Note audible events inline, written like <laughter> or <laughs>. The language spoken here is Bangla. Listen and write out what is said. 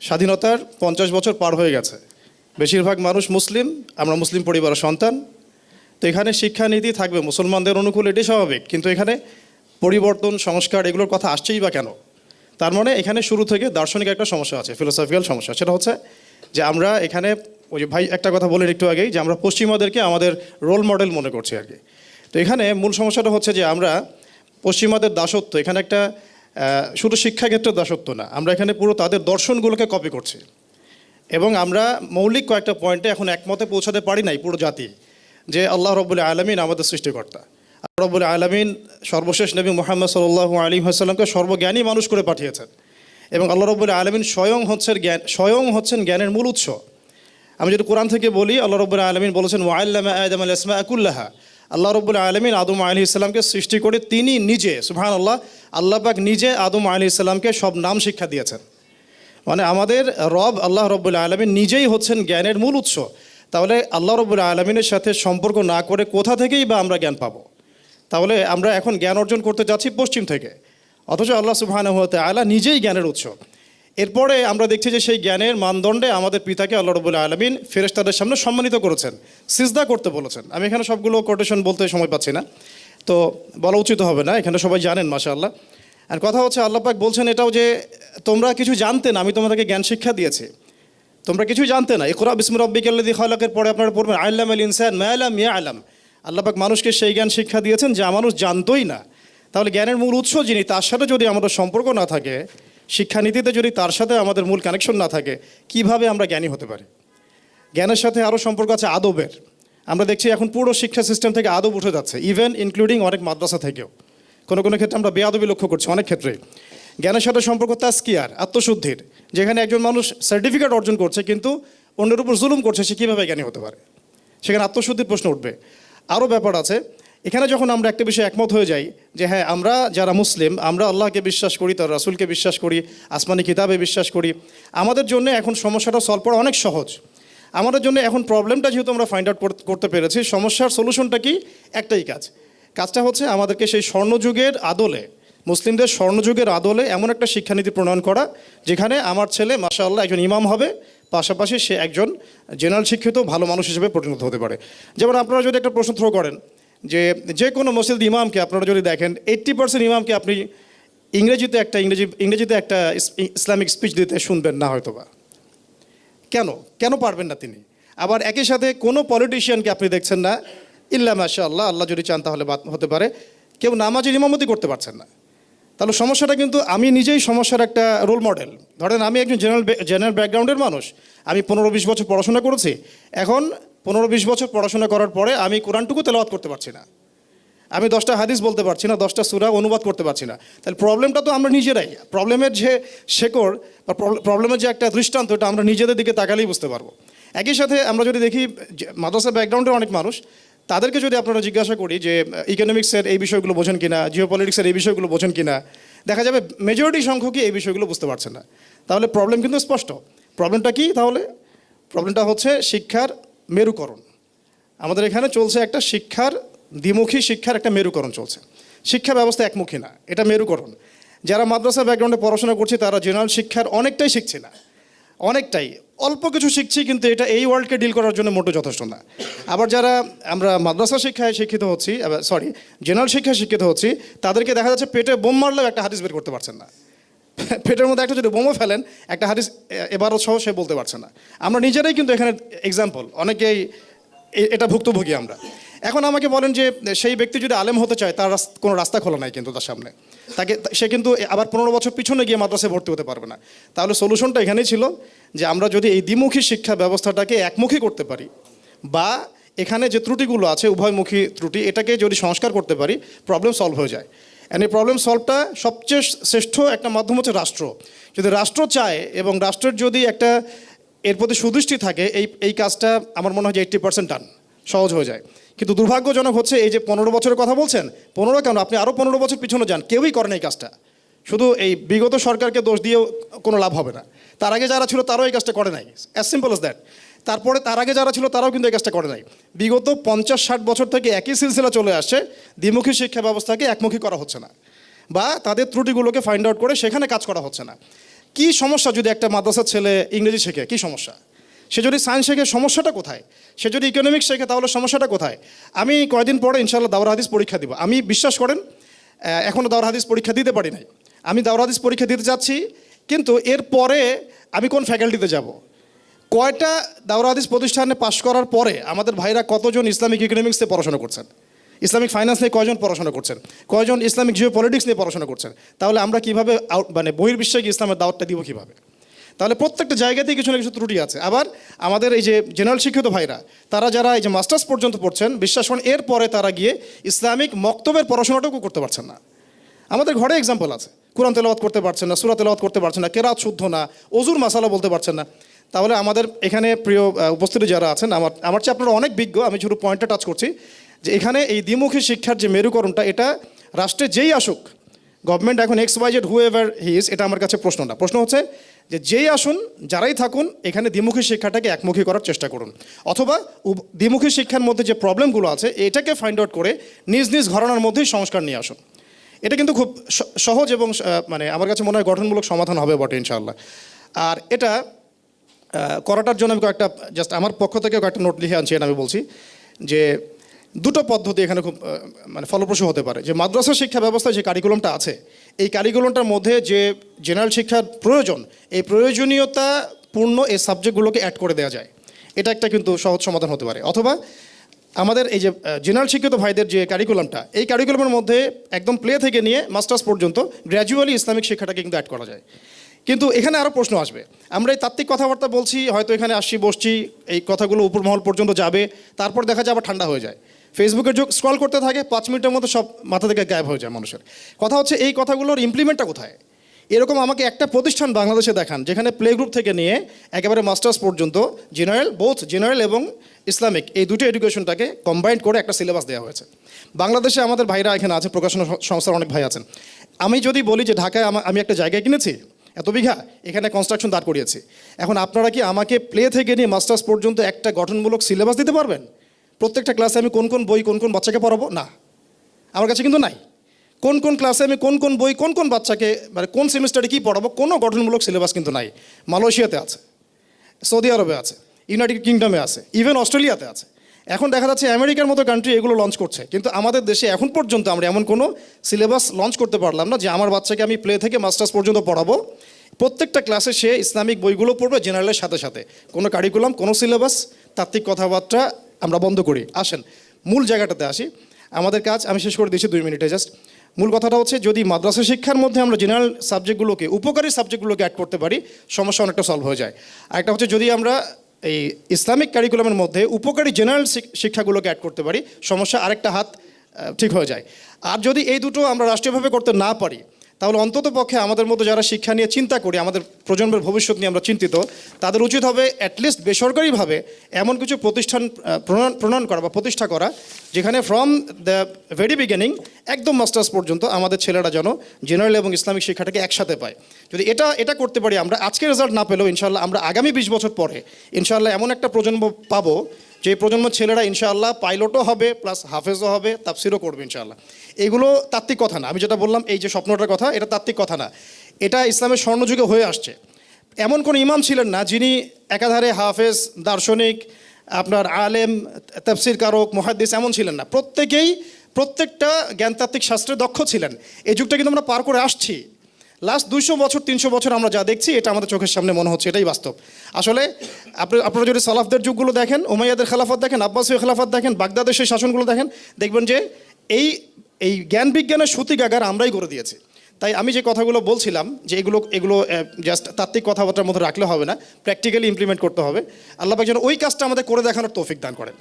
স্বাধীনতার পঞ্চাশ বছর পার হয়ে গেছে। বেশিরভাগ মানুষ মুসলিম, আমরা মুসলিম পরিবারের সন্তান। তো এখানে শিক্ষানীতি থাকবে, মুসলমানদের অনুকূল এটি স্বাভাবিক। কিন্তু এখানে পরিবর্তন, সংস্কার এগুলোর কথা আসছেই বা কেন? তার মানে এখানে শুরু থেকে দার্শনিক একটা সমস্যা আছে ফিলোসফিক্যাল সমস্যা। সেটা হচ্ছে যে আমরা এখানে, ওই যে ভাই একটা কথা বলেন একটু আগেই যে আমরা পশ্চিমাদেরকে আমাদের রোল মডেল মনে করছি আর কি। তো এখানে মূল সমস্যাটা হচ্ছে যে আমরা পশ্চিমাদের দাসত্ব, এখানে একটা শুধু শিক্ষাক্ষেত্রে দাসত্ব না, আমরা এখানে পুরো তাদের দর্শনগুলোকে কপি করছি। এবং আমরা মৌলিক কয়েকটা পয়েন্টে এখন একমতে পৌঁছাতে পারি নাই পুরো জাতি, যে আল্লাহ রব্বুল আলমিন আমাদের সৃষ্টিকর্তা। রব্বুল আলমিন সর্বশেষ নবী মোহাম্মদ সাল্লাহ আলী হাসাল্লামকে সর্বজ্ঞানী মানুষ করে পাঠিয়েছেন। এবং আল্লাহ রব্বুল আলমিন স্বয়ং হচ্ছেন জ্ঞান, স্বয়ং হচ্ছেন জ্ঞানের মূল উৎস। আমি যদি কোরআন থেকে বলি, আল্লাহ রব্বুল আলমিন বলেছেন ওয়াল্লামা আদম আল ইসমা আকুল্লাহা আল্লাহ রব্বুল আলমিন আদম আলী ইসলামকে সৃষ্টি করে তিনি নিজে সুহান আল্লাহ আল্লাহ পাক নিজে আদম আলী ইসলামকে সব নাম শিক্ষা দিয়েছেন। মানে আমাদের রব আল্লাহ রব্বুল আলমিন নিজেই হচ্ছেন জ্ঞানের মূল উৎস। তাহলে আল্লাহ রব্বুল আলমিনের সাথে সম্পর্ক না করে কোথা থেকেই বা আমরা জ্ঞান পাবো? তাহলে আমরা এখন জ্ঞান অর্জন করতে যাচ্ছি পশ্চিম থেকে। অথচ আল্লাহ সুবহানাহু ওয়া তাআলা নিজেই জ্ঞানের উৎস। এরপরে আমরা দেখছি যে সেই জ্ঞানের মানদণ্ডে আমাদের পিতাকে আল্লাহ রবুল আলমিন ফেরেশতাদের সামনে সম্মানিত করেছেন, সিজদা করতে বলেছেন। আমি এখানে সবগুলো কোটেশন বলতে সময় পাচ্ছি না, তো বলা উচিত হবে না, এখানে সবাই জানেন মাশা আল্লাহ আর কথা হচ্ছে আল্লাহ পাক বলছেন এটাও যে, তোমরা কিছু জানতে না, আমি তোমাদেরকে জ্ঞান শিক্ষা দিয়েছি। তোমরা কিছু জানতে না, ইকরা বিসমু রব্বিকাল্লাযী খালাকের, পরে আপনারা পড়বেন আল্লাম আল ইনসান মা লাম ইয়ালাম। আল্লাহ পাক মানুষকে সেই জ্ঞান শিক্ষা দিয়েছেন যা মানুষ জানতোই না। তাহলে জ্ঞানের মূল উৎস যিনি, তার সাথে যদি আমাদের সম্পর্ক না থাকে শিক্ষানীতিতে যদি তার সাথে আমাদের মূল কানেকশন না থাকে, কীভাবে আমরা জ্ঞানী হতে পারি? জ্ঞানের সাথে আরও সম্পর্ক আছে আদবের। আমরা দেখছি এখন পুরো শিক্ষা সিস্টেম থেকে আদব উঠে যাচ্ছে ইভেন ইনক্লুডিং অনেক মাদ্রাসা থেকেও। কোনো কোনো ক্ষেত্রে আমরা বেআদবি লক্ষ্য করছি, অনেক ক্ষেত্রে জ্ঞানের সাথে সম্পর্ক তাস্কিয়ার আত্মশুদ্ধির। যেখানে একজন মানুষ সার্টিফিকেট অর্জন করছে, কিন্তু অন্যের উপর জুলুম করছে, সে কীভাবে জ্ঞানী হতে পারে? সেখানে আত্মশুদ্ধির প্রশ্ন উঠবে। আরও ব্যাপার আছে এখানে যখন আমরা একটা বিষয়ে একমত হয়ে যাই যে হ্যাঁ আমরা যারা মুসলিম, আমরা আল্লাহকে বিশ্বাস করি, তার রাসুলকে বিশ্বাস করি, আসমানি কিতাবে বিশ্বাস করি, আমাদের জন্য এখন সমস্যাটা সলভ করা অনেক সহজ। আমাদের জন্য এখন প্রবলেমটা যেহেতু আমরা ফাইন্ড আউট করতে পেরেছি, সমস্যার সলিউশনটা কি? একটাই কাজ। কাজটা হচ্ছে আমাদেরকে সেই স্বর্ণযুগের আদলে, মুসলিমদের স্বর্ণযুগের আদলে এমন একটা শিক্ষানীতি প্রণয়ন করা, যেখানে আমার ছেলে মাসা আল্লাহ একজন ইমাম হবে, পাশাপাশি সে একজন জেনারেল শিক্ষিত, ভালো মানুষ হিসেবে পরিণত হতে পারে। যেমন আপনারা যদি একটা প্রশ্ন থ্রো করেন যে যে কোনো মসজিদ ইমামকে আপনারা যদি দেখেন এইট্টি পার্সেন্ট ইমামকে আপনি ইংরেজিতে একটা ইংরেজি, ইংরেজিতে একটা ইসলামিক স্পিচ দিতে শুনবেন না হয়তো বা কেন? কেন পারবেন না তিনি? আবার একই সাথে কোনো পলিটিশিয়ানকে আপনি দেখছেন না, ইল্লা মাশা আল্লাহ আল্লাহ যদি চান তাহলে হতে পারে। কেউ নামাজের ইমামতি করতে পারছেন না। তাহলে সমস্যাটা কিন্তু আমি নিজেই সমস্যার একটা রোল মডেল ধরেন আমি একজন জেনারেল জেনারেল ব্যাকগ্রাউন্ডের মানুষ, আমি পনেরো বিশ বছর পড়াশোনা করেছি। এখন পনেরো বিশ বছর পড়াশোনা করার পরে আমি কোরআনটুকু তেলাওয়াত করতে পারছি না। আমি দশটা হাদিস বলতে পারছি না, দশটা সুরা অনুবাদ করতে পারছি না। তাহলে প্রবলেমটা তো আমরা নিজেরাই। প্রবলেমের যে শেকড় বা প্রবলেমের যে একটা দৃষ্টান্ত, এটা আমরা নিজেদের দিকে তাকালেই বুঝতে পারব। একই সাথে আমরা যদি দেখি মাদ্রাসা ব্যাকগ্রাউন্ডের অনেক মানুষ, তাদেরকে যদি আপনারা জিজ্ঞাসা করি যে ইকোনমিক্সের এই বিষয়গুলো বোঝেন কিনা জিও পলিটিক্সের এই বিষয়গুলো বোঝেন কিনা, দেখা যাবে মেজরিটি সংখ্যকই এই বিষয়গুলো বুঝতে পারছে না। তাহলে প্রবলেম কিন্তু স্পষ্ট। প্রবলেমটা কি তাহলে? প্রবলেমটা হচ্ছে শিক্ষার মেরুকরণ। আমাদের এখানে চলছে একটা শিক্ষার, দ্বিমুখী শিক্ষার একটা মেরুকরণ চলছে। শিক্ষা ব্যবস্থা একমুখী না, এটা মেরুকরণ। যারা মাদ্রাসা ব্যাকগ্রাউন্ডে পড়াশোনা করছে, তারা জেনারেল শিক্ষার অনেকটাই শিখছে না। অনেকটাই, অল্প কিছু শিখছি কিন্তু এটা এই ওয়ার্ল্ডকে ডিল করার জন্য মোটেও যথেষ্ট না। আবার যারা আমরা মাদ্রাসা শিক্ষায় শিক্ষিত হচ্ছি সরি জেনারেল শিক্ষায় শিক্ষিত হচ্ছি, তাদেরকে দেখা যাচ্ছে পেটে বোম মারলেও একটা হাদিস বের করতে পারছেন না। <laughs> পেটের মধ্যে একটা যদি বোমও ফেলেন, একটা হাদিস এবারও সহ সে বলতে পারছে না। আমরা নিজেরাই কিন্তু এখানে এক্সাম্পল অনেকেই এটা ভুক্তভোগী আমরা। এখন আমাকে বলেন যে, সেই ব্যক্তি যদি আলেম হতে চায়, তার কোনো রাস্তা খোলা নাই কিন্তু তার সামনে। তাকে সে কিন্তু আবার পনেরো বছর পিছনে গিয়ে মাদ্রাসায় ভর্তি হতে পারবে না। তাহলে সলিউশনটা এখানেই ছিল যে, আমরা যদি এই দ্বিমুখী শিক্ষা ব্যবস্থাটাকে একমুখী করতে পারি, বা এখানে যে ত্রুটিগুলো আছে, উভয়মুখী ত্রুটি, এটাকে যদি সংস্কার করতে পারি প্রবলেম সলভ হয়ে যায়। অ্যান্ড এই প্রবলেম সলভটা সবচেয়ে শ্রেষ্ঠ একটা মাধ্যম হচ্ছে রাষ্ট্র। যদি রাষ্ট্র চায় এবং রাষ্ট্রের যদি একটা এর প্রতি সুদৃষ্টি থাকে, এই এই কাজটা আমার মনে হয় যে এইট্টি পার্সেন্ট ডান সহজ হয়ে যায়। কিন্তু দুর্ভাগ্যজনক হচ্ছে এই যে পনেরো বছরের কথা বলছেন, পনেরো কেন? আপনি আরও পনেরো বছর পিছনে যান, কেউই করেন এই কাজটা। শুধু এই বিগত সরকারকে দোষ দিয়েও কোনো লাভ হবে না। তার আগে যারা ছিল তারাও এই কাজটা করে নাই। অ্যাজ সিম্পল as দ্যাট তারপরে তার আগে যারা ছিল তারাও কিন্তু এই কাজটা করে নাই। বিগত পঞ্চাশ ষাট বছর থেকে একই সিলসিলা চলে আসছে, দ্বিমুখী শিক্ষা ব্যবস্থাকে একমুখী করা হচ্ছে না বা তাদের ত্রুটিগুলোকে ফাইন্ড আউট করে সেখানে কাজ করা হচ্ছে না। কি সমস্যা যদি একটা মাদ্রাসার ছেলে ইংরেজি শেখে, কি সমস্যা? সে যদি সায়েন্স শেখে, সমস্যাটা কোথায়? সে যদি ইকোনমিক্স শেখে, তাহলে সমস্যাটা কোথায়? আমি কয়দিন পরে ইনশাল্লাহ দাওরা হাদিস পরীক্ষা দিব। আমি বিশ্বাস করেন এখনও দাওরা হাদিস পরীক্ষা দিতে পারি নাই। আমি দাওরা হাদিস পরীক্ষা দিতে যাচ্ছি, কিন্তু এর পরে আমি কোন ফ্যাকাল্টিতে যাব? কয়টা দাওরা হাদিস প্রতিষ্ঠানে পাশ করার পরে আমাদের ভাইরা কতজন ইসলামিক ইকোনমিক্সে পড়াশোনা করছেন? ইসলামিক ফাইন্যান্স নিয়ে কয়জন পড়াশোনা করছেন? কয়জন ইসলামিক জিও পলিটিক্স নিয়ে পড়াশোনা করছেন? তাহলে আমরা কীভাবে আউট মানে বহির্বিশ্বে ইসলামের দাওয়াতটা দিব কীভাবে? তাহলে প্রত্যেকটা জায়গাতেই কিছু না কিছু ত্রুটি আছে। আবার আমাদের এই যে জেনারেল শিক্ষিত ভাইরা, তারা যারা এই যে মাস্টার্স পর্যন্ত পড়ছেন, বিশ্বাস করেন এরপরে তারা গিয়ে ইসলামিক মক্তবের পড়াশোনাটুকু করতে পারছেন না। আমাদের ঘরে এক্সাম্পল আছে। কোরআন তেলাওয়াত করতে পারছেন না, সুরা তেলাওয়াত করতে পারছেন না, কেরাত শুদ্ধ না অজুর মাসালা বলতে পারছেন না। তাহলে আমাদের এখানে প্রিয় উপস্থিতি যারা আছেন, আমার আমার চেয়ে আপনারা অনেক বিজ্ঞ, আমি শুধু পয়েন্টটা টাচ করছি যে এখানে এই দ্বিমুখী শিক্ষার যে মেরুকরণটা, এটা রাষ্ট্রে যেই আসুক গভর্নমেন্ট এখন X Y Z whoever he is এটা আমার কাছে প্রশ্ন না। প্রশ্ন হচ্ছে যে যেই আসুন, যারাই থাকুন, এখানে দ্বিমুখী শিক্ষাটাকে একমুখী করার চেষ্টা করুন। অথবা দ্বিমুখী শিক্ষার মধ্যে যে প্রবলেমগুলো আছে, এটাকে ফাইন্ড আউট করে নিজ নিজ ঘরানার মধ্যেই সংস্কার নিয়ে আসুন। এটা কিন্তু খুব সহজ এবং মানে আমার কাছে মনে হয় গঠনমূলক সমাধান হবে বটে ইনশাআল্লাহ। আর এটা করাটার জন্য আমি কয়েকটা জাস্ট আমার পক্ষ থেকে কয়েকটা নোট লিখে আনছি আমি বলছি, যে দুটো পদ্ধতি এখানে খুব মানে ফলপ্রসূ হতে পারে। যে মাদ্রাসা শিক্ষা ব্যবস্থায় যে কারিকুলামটা আছে, এই কারিকুলামটার মধ্যে যে জেনারেল শিক্ষার প্রয়োজন, এই প্রয়োজনীয়তা পূর্ণ এই সাবজেক্টগুলোকে অ্যাড করে দেওয়া যায়। এটা একটা কিন্তু সহজ সমাধান হতে পারে। অথবা আমাদের এই যে জেনারেল শিক্ষিত ভাইদের যে কারিকুলামটা এই কারিকুলামের মধ্যে একদম প্লে থেকে নিয়ে মাস্টার্স পর্যন্ত গ্র্যাজুয়ালি ইসলামিক শিক্ষাটাকে কিন্তু অ্যাড করা যায়। কিন্তু এখানে আরও প্রশ্ন আসবে। আমরা এই তাত্ত্বিক কথাবার্তা বলছি, হয়তো এখানে আসছি, বসছি, এই কথাগুলো উপর মহল পর্যন্ত যাবে, তারপর দেখা যায় আবার ঠান্ডা হয়ে যায়। ফেসবুকের যুগ স্ক্রল করতে থাকে, পাঁচ মিনিটের মতো সব মাথা থেকে গায়েব হয়ে যায় মানুষের। কথা হচ্ছে এই কথাগুলোর ইমপ্লিমেন্টটা কোথায়? এরকম আমাকে একটা প্রতিষ্ঠান বাংলাদেশে দেখান, যেখানে প্লে গ্রুপ থেকে নিয়ে একেবারে মাস্টার্স পর্যন্ত জেনারেল বোথ জেনারেল এবং ইসলামিক এই দুটো এডুকেশনটাকে কম্বাইন্ড করে একটা সিলেবাস দেওয়া হয়েছে। বাংলাদেশে আমাদের ভাইরা এখানে আছে, প্রকাশনা সংস্থার অনেক ভাই আছেন। আমি যদি বলি যে ঢাকায় আমি একটা জায়গায় কিনেছি এত বিঘা এখানে কনস্ট্রাকশন দাঁড় করিয়েছি। এখন আপনারা কি আমাকে প্লে থেকে নিয়ে মাস্টার্স পর্যন্ত একটা গঠনমূলক সিলেবাস দিতে পারবেন? প্রত্যেকটা ক্লাসে আমি কোন কোন বই কোন কোন বাচ্চাকে পড়াবো? না। আমার কাছে কিন্তু নাই। কোন কোন ক্লাসে আমি কোন কোন বই কোন কোন বাচ্চাকে মানে কোন সেমিস্টারে কী পড়াবো, কোনো গঠনমূলক সিলেবাস কিন্তু নাই। মালয়েশিয়াতে আছে, সৌদি আরবে আছে ইউনাইটেড কিংডমে আছে ইভেন অস্ট্রেলিয়াতে আছে। এখন দেখা যাচ্ছে আমেরিকার মতো কান্ট্রি এগুলো লঞ্চ করছে। কিন্তু আমাদের দেশে এখন পর্যন্ত আমরা এমন কোনো সিলেবাস লঞ্চ করতে পারলাম না যে আমার বাচ্চাকে আমি প্লে থেকে মাস্টার্স পর্যন্ত পড়াবো। প্রত্যেকটা ক্লাসে সে ইসলামিক বইগুলো পড়বে জেনারেলের সাথে সাথে। কোনো কারিকুলাম কোনো সিলেবাস তাত্ত্বিক কথাবার্তা আমরা বন্ধ করি। আসেন, মূল জায়গাটাতে আসি। আমাদের কাজ, আমি শেষ করে দিয়েছি দুই মিনিটে জাস্ট মূল কথাটা হচ্ছে যদি মাদ্রাসা শিক্ষার মধ্যে আমরা জেনারেল সাবজেক্টগুলোকে উপকারী সাবজেক্টগুলোকে অ্যাড করতে পারি, সমস্যা অনেকটা সলভ হয়ে যায়। আরেকটা হচ্ছে যদি আমরা এই ইসলামিক কারিকুলামের মধ্যে উপকারী জেনারেল শিক্ষাগুলোকে অ্যাড করতে পারি। সমস্যা আরেকটা হাত ঠিক হয়ে যায়। আর যদি এই দুটো আমরা রাষ্ট্রীয়ভাবে করতে না পারি তাহলে অন্তত পক্ষে আমাদের মতো যারা শিক্ষা নিয়ে চিন্তা করি, আমাদের প্রজন্মের ভবিষ্যৎ নিয়ে আমরা চিন্তিত, তাদের উচিত হবে অ্যাটলিস্ট বেসরকারিভাবে এমন কিছু প্রতিষ্ঠান প্রণয়ন করা বা প্রতিষ্ঠা করা, যেখানে ফ্রম দ্য ভেরি বিগিনিং একদম মাস্টার্স পর্যন্ত আমাদের ছেলেরা যেন জেনারেল এবং ইসলামিক শিক্ষাটাকে একসাথে পায়। যদি এটা এটা করতে পারি, আমরা আজকে রেজাল্ট না পেলেও ইনশাল্লাহ আমরা আগামী বিশ বছর পরে ইনশাল্লাহ এমন একটা প্রজন্ম পাবো, যে প্রজন্মের ছেলেরা ইনশাআল্লাহ পাইলটও হবে প্লাস হাফেজও হবে, তাফসিরও করবে ইনশাআল্লাহ। এগুলো তাত্ত্বিক কথা না। আমি যেটা বললাম, এই যে স্বপ্নটার কথা, এটা তাত্ত্বিক কথা না। এটা ইসলামের স্বর্ণযুগে হয়ে আসছে। এমন কোন ইমাম ছিলেন না যিনি একাধারে হাফেজ, দার্শনিক, আপনার আলেম, তফসির কারক, মহাদ্দিস এমন ছিলেন না। প্রত্যেকেই প্রত্যেকটা জ্ঞানতাত্ত্বিক শাস্ত্রে দক্ষ ছিলেন। এই যুগটা কিন্তু আমরা পার করে আসছি। লাস্ট দুইশো বছর, তিনশো বছর আমরা যা দেখছি, এটা আমাদের চোখের সামনে মনে হচ্ছে, এটাই বাস্তব। আসলে আপনি, আপনারা যদি সালাফদের যুগগুলো দেখেন ওমাইয়াদের খেলাফত দেখেন, আব্বাসীয় খেলাফত দেখেন, বাগদাদের সেই শাসনগুলো দেখেন, দেখবেন যে এই এই জ্ঞান বিজ্ঞানের সূতিকাগার আমরাই করে দিয়েছি। তাই আমি যে কথাগুলো বলছিলাম, যে এগুলো এগুলো জাস্ট তাত্ত্বিক কথাবার্তার মধ্যে রাখলে হবে না প্র্যাকটিক্যালি ইমপ্লিমেন্ট করতে হবে। আল্লাহ যেন ওই কাজটা আমাদের করে দেখানোর তৌফিক দান করেন।